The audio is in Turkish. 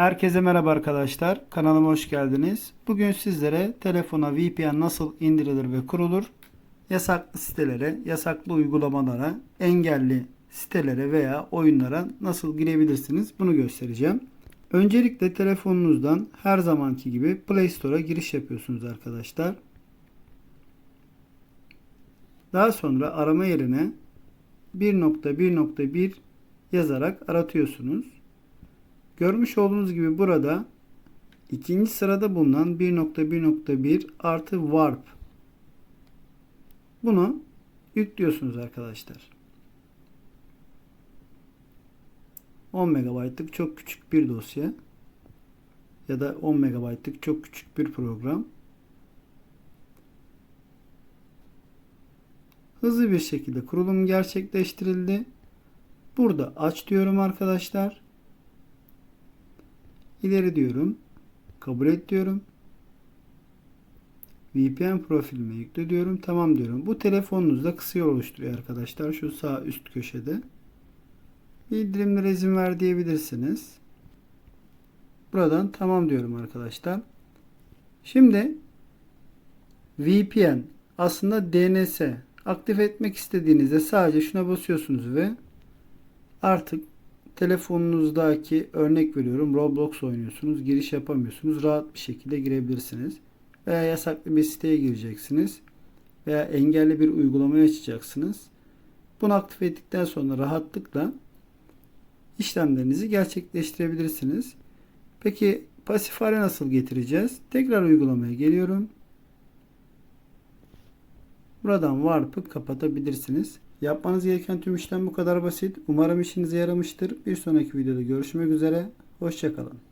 Herkese merhaba arkadaşlar. Kanalıma hoş geldiniz. Bugün sizlere telefona VPN nasıl indirilir ve kurulur, yasaklı sitelere, yasaklı uygulamalara, engelli sitelere veya oyunlara nasıl girebilirsiniz bunu göstereceğim. Öncelikle telefonunuzdan her zamanki gibi Play Store'a giriş yapıyorsunuz arkadaşlar. Daha sonra arama yerine 1.1.1 yazarak aratıyorsunuz. Görmüş olduğunuz gibi burada ikinci sırada bulunan 1.1.1 artı warp. Bunu yüklüyorsunuz arkadaşlar. 10 MB'lık çok küçük bir dosya ya da 10 MB'lık çok küçük bir program. Hızlı bir şekilde kurulum gerçekleştirildi. Burada aç diyorum arkadaşlar. İleri diyorum. Kabul et diyorum. VPN profilime yükle diyorum. Tamam diyorum. Bu telefonunuzda kısa yol oluşturuyor arkadaşlar. Şu sağ üst köşede. Bildirimlere izin ver diyebilirsiniz. Buradan tamam diyorum arkadaşlar. Şimdi VPN aslında DNS aktif etmek istediğinizde sadece şuna basıyorsunuz ve artık telefonunuzdaki örnek veriyorum Roblox oynuyorsunuz. Giriş yapamıyorsunuz. Rahat bir şekilde girebilirsiniz. Veya yasaklı bir siteye gireceksiniz. Veya engelli bir uygulamayı açacaksınız. Bunu aktif ettikten sonra rahatlıkla işlemlerinizi gerçekleştirebilirsiniz. Peki pasif hale nasıl getireceğiz? Tekrar uygulamaya geliyorum. Buradan Warp'ı kapatabilirsiniz. Yapmanız gereken tüm işlem bu kadar basit. Umarım işinize yaramıştır. Bir sonraki videoda görüşmek üzere. Hoşçakalın.